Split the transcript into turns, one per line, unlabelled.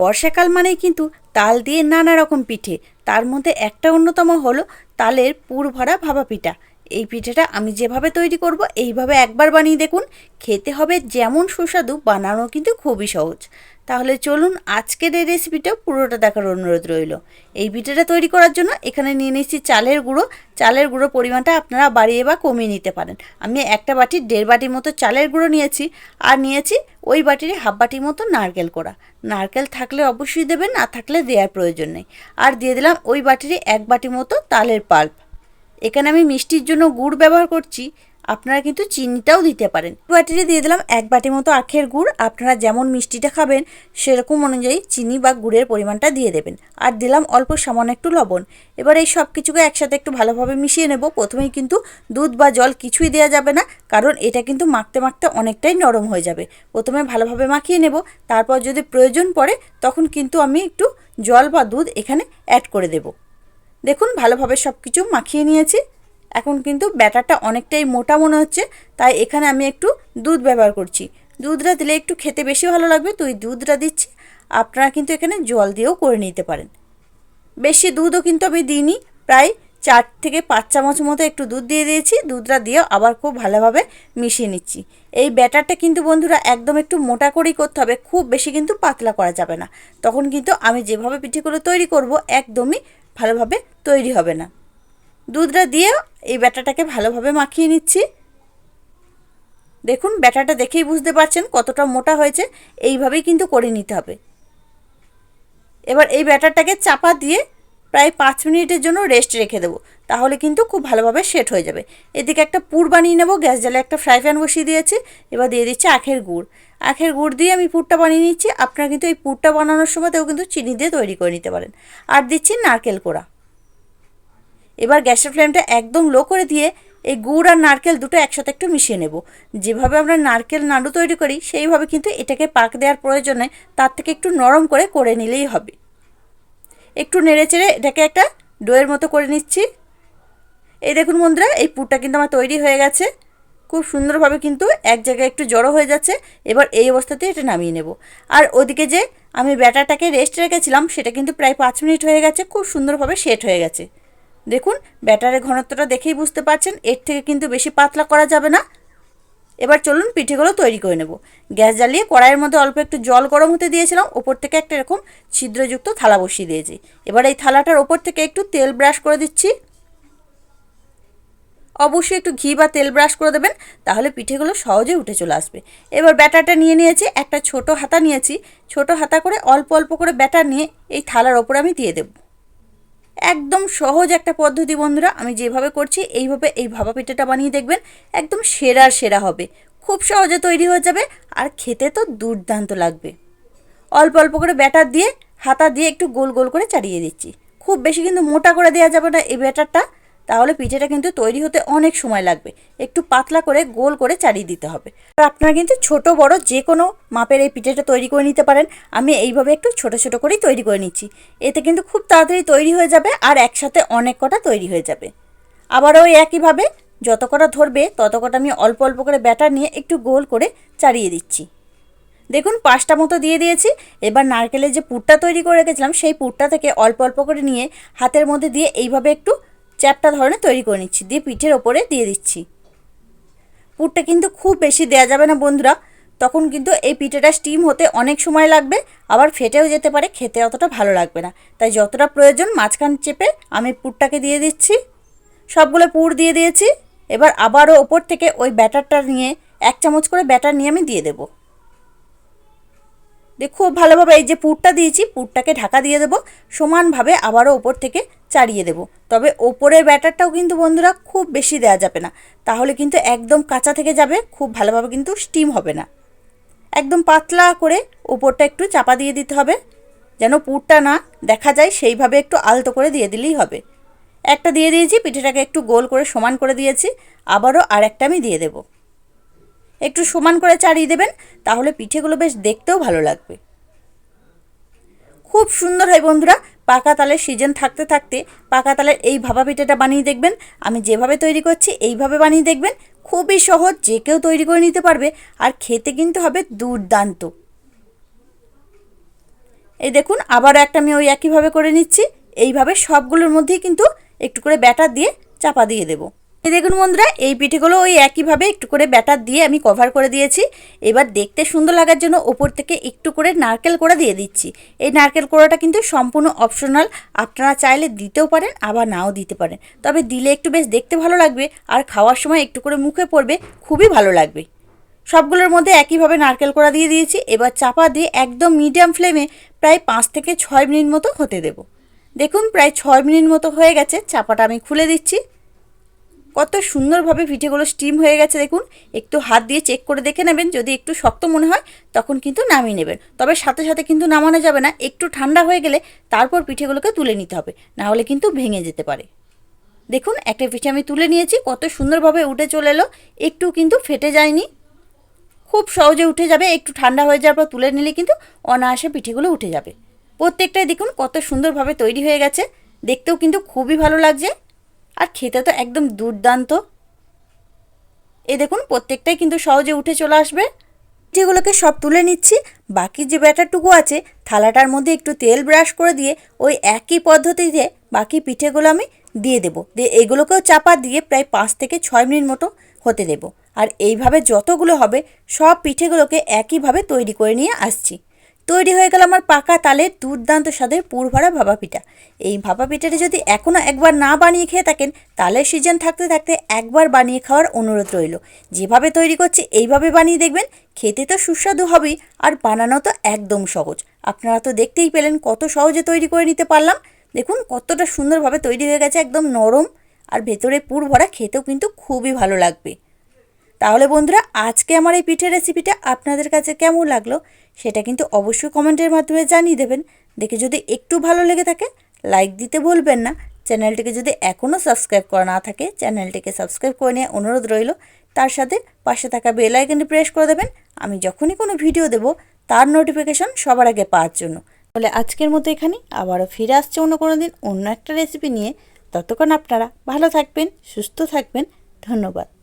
বর্ষাকাল মানেই কিন্তু তাল দিয়ে নানা রকম পিঠে। তার মধ্যে একটা অন্যতম হলো তালের পুর ভরা ভাপা পিঠা। এই পিঠেটা আমি যেভাবে তৈরি করব, এইভাবে একবার বানিয়ে দেখুন। খেতে হবে যেমন সুস্বাদু, বানানো কিন্তু খুবই সহজ। তাহলে চলুন আজকের এই রেসিপিটা পুরোটা দেখার অনুরোধ রইল। এই পিঠেটা তৈরি করার জন্য এখানে নিয়ে নিচ্ছি চালের গুঁড়ো। চালের গুঁড়ো পরিমাণটা আপনারা বাড়িয়ে বা কমিয়ে নিতে পারেন। আমি একটা বাটির দেড় বাটির মতো চালের গুঁড়ো নিয়েছি আর নিয়েছি ওই বাটির হাফ বাটির মতো নারকেল কোড়া। নারকেল থাকলে অবশ্যই দেবেন, না থাকলে দেওয়ার প্রয়োজন নেই। আর দিয়ে দিলাম ওই বাটির এক বাটি মতো তালের পাল্প। এখানে আমি মিষ্টির জন্য গুড় ব্যবহার করছি। আপনারা কিন্তু চিনিটাও দিতে পারেন। বাটিতে দিয়ে দিলাম এক বাটি মতো আখের গুড়। আপনারা যেমন মিষ্টিটা খাবেন, সেরকম অনুযায়ী চিনি বা গুড়ের পরিমাণটা দিয়ে দেবেন। আর দিলাম অল্প সামান্য একটু লবণ। এবার এই সব কিছুকে একসাথে একটু ভালোভাবে মিশিয়ে নেব। প্রথমেই কিন্তু দুধ বা জল কিছুই দেওয়া যাবে না, কারণ এটা কিন্তু মাখতে মাখতে অনেকটাই নরম হয়ে যাবে। প্রথমে ভালোভাবে মাখিয়ে নেব। তারপর যদি প্রয়োজন পড়ে, তখন কিন্তু আমি একটু জল বা দুধ এখানে অ্যাড করে দেবো। দেখুন, ভালোভাবে সব কিছু মাখিয়ে নিয়েছি। এখন কিন্তু ব্যাটারটা অনেকটাই মোটা মনে হচ্ছে, তাই এখানে আমি একটু দুধ ব্যবহার করছি। দুধটা দিলে একটু খেতে বেশি ভালো লাগবে, তো এই দুধটা দিচ্ছি। আপনারা কিন্তু এখানে জল দিয়েও করে নিতে পারেন। বেশি দুধও কিন্তু আমি দিইনি, প্রায় চার থেকে পাঁচ চামচ মতো একটু দুধ দিয়ে দিয়েছি, দুধটা দিয়ে আবার খুব ভালোভাবে মিশিয়ে নিচ্ছি। এই ব্যাটারটা কিন্তু বন্ধুরা একদম একটু মোটা করেই করতে হবে, খুব বেশি কিন্তু পাতলা করা যাবে না। তখন কিন্তু আমি যেভাবে পিঠেগুলো তৈরি করব, একদমই ভালোভাবে তৈরি হবে না। দুধটা দিয়ে এই ব্যাটাটাকে ভালোভাবে মাখিয়ে নিচ্ছি। দেখুন, ব্যাটাটা দেখেই বুঝতে পারছেন কতটা মোটা হয়েছে, এইভাবেই কিন্তু করে নিতে হবে। এবার এই ব্যাটারটাকে চাপা দিয়ে প্রায় পাঁচ মিনিটের জন্য রেস্ট রেখে দেবো, তাহলে কিন্তু খুব ভালোভাবে সেট হয়ে যাবে। এদিকে একটা পুর বানিয়ে নেব, গ্যাস জালে একটা ফ্রাই প্যান বসিয়ে দিয়েছি, এবার দিয়ে দিচ্ছি আখের গুড়। আখের গুড় দিয়ে আমি পুরটা বানিয়ে নিচ্ছি, আপনারা কিন্তু এই পুরটা বানানোর সময়তেও কিন্তু চিনি দিয়ে তৈরি করে নিতে পারেন। আর দিচ্ছি নারকেল কোড়া। এবার গ্যাসের ফ্লেমটা একদম লো করে দিয়ে এই গুড় আর নারকেল দুটো একসাথে একটু মিশিয়ে নেব। যেভাবে আমরা নারকেল নাড়ু তৈরি করি, সেইভাবে কিন্তু এটাকে পাক দেওয়ার প্রয়োজনে তার থেকে একটু নরম করে করে নিলেই হবে। একটু নেড়ে চেড়ে এটাকে একটা ডোয়ের মতো করে নিচ্ছি। এই দেখুন বন্ধুরা, এই পুরটা কিন্তু আমার তৈরি হয়ে গেছে। খুব সুন্দরভাবে কিন্তু এক জায়গায় একটু জড়ো হয়ে যাচ্ছে। এবার এই অবস্থাতে এটা নামিয়ে নেব। আর ওদিকে যে আমি ব্যাটারটাকে রেস্ট রেখেছিলাম, সেটা কিন্তু প্রায় পাঁচ মিনিট হয়ে গেছে। খুব সুন্দরভাবে সেট হয়ে গেছে। দেখুন, ব্যাটারের ঘনত্বটা দেখেই বুঝতে পারছেন, এর থেকে কিন্তু বেশি পাতলা করা যাবে না। এবার চলুন পিঠেগুলো তৈরি করে নেব। গ্যাস জ্বালিয়ে কড়াইয়ের মধ্যে অল্প একটু জল গরম হতে দিয়েছিলাম, ওপর থেকে একটা এরকম ছিদ্রযুক্ত থালা বসিয়ে দিয়েছি। এবার এই থালাটার ওপর থেকে একটু তেল ব্রাশ করে দিচ্ছি। অবশ্যই একটু ঘি বা তেল ব্রাশ করে দেবেন, তাহলে পিঠেগুলো সহজে উঠে চলে আসবে। এবার ব্যাটারটা নিয়ে নিয়েছি, একটা ছোট হাতা নিয়েছি। ছোট হাতা করে অল্প অল্প করে ব্যাটার নিয়ে এই থালার ওপর আমি দিয়ে দেবো। একদম সহজ একটা পদ্ধতি বন্ধুরা, আমি যেভাবে করছি এইভাবে এই ভাপা পিঠাটা বানিয়ে দেখবেন, একদম সেরা সেরা হবে। খুব সহজে তৈরি হয়ে যাবে আর খেতে তো দুর্দান্ত লাগবে। অল্প অল্প করে ব্যাটার দিয়ে, হাতা দিয়ে একটু গোল গোল করে চাড়িয়ে দিচ্ছি। খুব বেশি কিন্তু মোটা করে দেওয়া যাবে না এই ব্যাটারটা। তাহলে পিঠেটা কিন্তু তৈরি হতে অনেক সময় লাগবে। একটু পাতলা করে গোল করে চাড়িয়ে দিতে হবে। আর আপনারা কিন্তু ছোট, বড় যে কোনো মাপের এই পিঠেটা তৈরি করে নিতে পারেন। আমি এইভাবে একটু ছোট ছোট করেই তৈরি করে নিচ্ছি। এতে কিন্তু খুব তাড়াতাড়ি তৈরি হয়ে যাবে আর একসাথে অনেক কটা তৈরি হয়ে যাবে। আবার ওই একইভাবে যত কটা ধরবে, তত কটা আমি অল্প অল্প করে ব্যাটার নিয়ে একটু গোল করে চাড়িয়ে দিচ্ছি। দেখুন, পাঁচটা মতো দিয়ে দিয়েছি। এবার নারকেলের যে পুরটা তৈরি করে রেখেছিলাম, সেই পুরটা থেকে অল্প অল্প করে নিয়ে হাতের মধ্যে দিয়ে এইভাবে একটু চ্যাপটা ধরনের তৈরি করে নিচ্ছি, দিয়ে পিঠের ওপরে দিয়ে দিচ্ছি। পুরটা কিন্তু খুব বেশি দেওয়া যাবে না বন্ধুরা, তখন কিন্তু এই পিঠেটা স্টিম হতে অনেক সময় লাগবে, আবার ফেটেও যেতে পারে, খেতে অতটা ভালো লাগবে না। তাই যতটা প্রয়োজন মাঝখান চেপে আমি পুরটাকে দিয়ে দিচ্ছি। সবগুলো পুর দিয়ে দিয়েছি, এবার আবারও ওপর থেকে ওই ব্যাটারটা নিয়ে এক চামচ করে ব্যাটার নিয়ে আমি দিয়ে দেবো। দিয়ে খুব ভালোভাবে এই যে পুরটা দিয়েছি, পুরটাকে ঢাকা দিয়ে দেবো। সমানভাবে আবারও ওপর থেকে চাড়িয়ে দেবো। তবে ওপরের ব্যাটারটাও কিন্তু বন্ধুরা খুব বেশি দেওয়া যাবে না। তাহলে কিন্তু একদম কাঁচা থেকে যাবে, খুব ভালোভাবে কিন্তু স্টিম হবে না। একদম পাতলা করে ওপরটা একটু চাপা দিয়ে দিতে হবে। যেন পুরটা না দেখা যায়, সেইভাবে একটু আলতো করে দিয়ে দিলেই হবে। একটা দিয়ে দিয়েছি, পিঠেটাকে একটু গোল করে সমান করে দিয়েছি। আবারও আর একটা আমি দিয়ে দেবো। একটু সমান করে চাড়িয়ে দেবেন, তাহলে পিঠেগুলো বেশ দেখতেও ভালো লাগবে। খুব সুন্দর হয় বন্ধুরা, পাকা তালের সিজন থাকতে থাকতে পাকা তালের এই ভাপা পিঠাটা বানিয়ে দেখবেন। আমি যেভাবে তৈরি করছি, এইভাবে বানিয়ে দেখবেন। খুবই সহজ, যে কেউ তৈরি করে নিতে পারবে, আর খেতে কিন্তু হবে দুর্দান্ত। এই দেখুন, আবারও একটা আমি ওই একইভাবে করে নিচ্ছি। এইভাবে সবগুলোর মধ্যেই কিন্তু একটু করে ব্যাটার দিয়ে চাপা দিয়ে দেবো। এই দেখুন বন্ধুরা, এই পিঠেগুলো ওই একইভাবে একটু করে ব্যাটার দিয়ে আমি কভার করে দিয়েছি। এবার দেখতে সুন্দর লাগার জন্য ওপর থেকে একটু করে নারকেল কোড়া দিয়ে দিচ্ছি। এই নারকেল কোড়াটা কিন্তু সম্পূর্ণ অপশনাল আপনারা চাইলে দিতেও পারেন, আবার নাও দিতে পারেন। তবে দিলে একটু বেশ দেখতে ভালো লাগবে, আর খাওয়ার সময় একটু করে মুখে পড়বে, খুবই ভালো লাগবে। সবগুলোর মধ্যে একইভাবে নারকেল কোড়া দিয়ে দিয়েছি। এবার চাপা দিয়ে একদম মিডিয়াম ফ্লেমে প্রায় পাঁচ থেকে ছয় মিনিট মতো হতে দেব। দেখুন, প্রায় ছয় মিনিট মতো হয়ে গেছে, চাপাটা আমি খুলে দিচ্ছি। কত সুন্দরভাবে পিঠেগুলো স্টিম হয়ে গেছে দেখুন। একটু হাত দিয়ে চেক করে দেখে নেবেন, যদি একটু শক্ত মনে হয়, তখন কিন্তু নামিয়ে নেবেন। তবে সাথে সাথে কিন্তু নামানো যাবে না, একটু ঠান্ডা হয়ে গেলে তারপর পিঠেগুলোকে তুলে নিতে হবে, না হলে কিন্তু ভেঙে যেতে পারে। দেখুন, একটা পিঠে আমি তুলে নিয়েছি, কত সুন্দরভাবে উঠে চলে এলো, একটু কিন্তু ফেটে যায়নি। খুব সহজে উঠে যাবে, একটু ঠান্ডা হয়ে যাওয়ার পর তুলে নিলে কিন্তু অনায়াসে পিঠেগুলো উঠে যাবে। প্রত্যেকটাই দেখুন, কত সুন্দরভাবে তৈরি হয়ে গেছে, দেখতেও কিন্তু খুবই ভালো লাগছে। আর খেতে তো একদম দুর্দান্ত। এ দেখুন, প্রত্যেকটাই কিন্তু সহজে উঠে চলে আসবে। যেগুলোকে সব তুলে নিচ্ছি, বাকি যে ব্যাটারটুকু আছে, থালাটার মধ্যে একটু তেল ব্রাশ করে দিয়ে ওই একই পদ্ধতিতে বাকি পিঠেগুলো আমি দিয়ে দেবো। দিয়ে এগুলোকেও চাপা দিয়ে প্রায় পাঁচ থেকে ছয় মিনিট মতো হতে দেব। আর এইভাবে যতগুলো হবে, সব পিঠেগুলোকে একইভাবে তৈরি করে নিয়ে আসছি। তৈরি হয়ে গেল আমার পাকা তালের দুর্দান্ত স্বাদের পুরভরা ভাপা পিঠা। এই ভাপা পিঠাটা যদি এখনও একবার না বানিয়ে খেয়ে থাকেন, তালের সিজন থাকতে থাকতে একবার বানিয়ে খাওয়ার অনুরোধ রইল। যেভাবে তৈরি করছি, এইভাবে বানিয়ে দেখবেন, খেতে তো সুস্বাদু হবেই, আর বানানো তো একদম সহজ। আপনারা তো দেখতেই পেলেন কত সহজে তৈরি করে নিতে পারলাম। দেখুন, কতটা সুন্দরভাবে তৈরি হয়ে গেছে একদম নরম, আর ভেতরে পুর ভরা খেতেও কিন্তু খুবই ভালো লাগবে। তাহলে বন্ধুরা, আজকে আমার এই পিঠের রেসিপিটা আপনাদের কাছে কেমন লাগল সেটা কিন্তু অবশ্যই কমেন্টের মাধ্যমে জানিয়ে দেবেন। দেখে যদি একটু ভালো লেগে থাকে লাইক দিতে ভুলবেন না। চ্যানেলটিকে যদি এখনও সাবস্ক্রাইব করা না থাকে, চ্যানেলটিকে সাবস্ক্রাইব করে নিয়ে অনুরোধ রইল। তার সাথে পাশে থাকা বেল আইকনটি প্রেস করে দেবেন। আমি যখনই কোনো ভিডিও দেব, তার নোটিফিকেশন সবার আগে পাওয়ার জন্য। তাহলে আজকের মতো এখানে আবারও ফিরে আসছে অন্য কোনো দিন অন্য একটা রেসিপি নিয়ে। ততক্ষণ আপনারা ভালো থাকবেন, সুস্থ থাকবেন। ধন্যবাদ।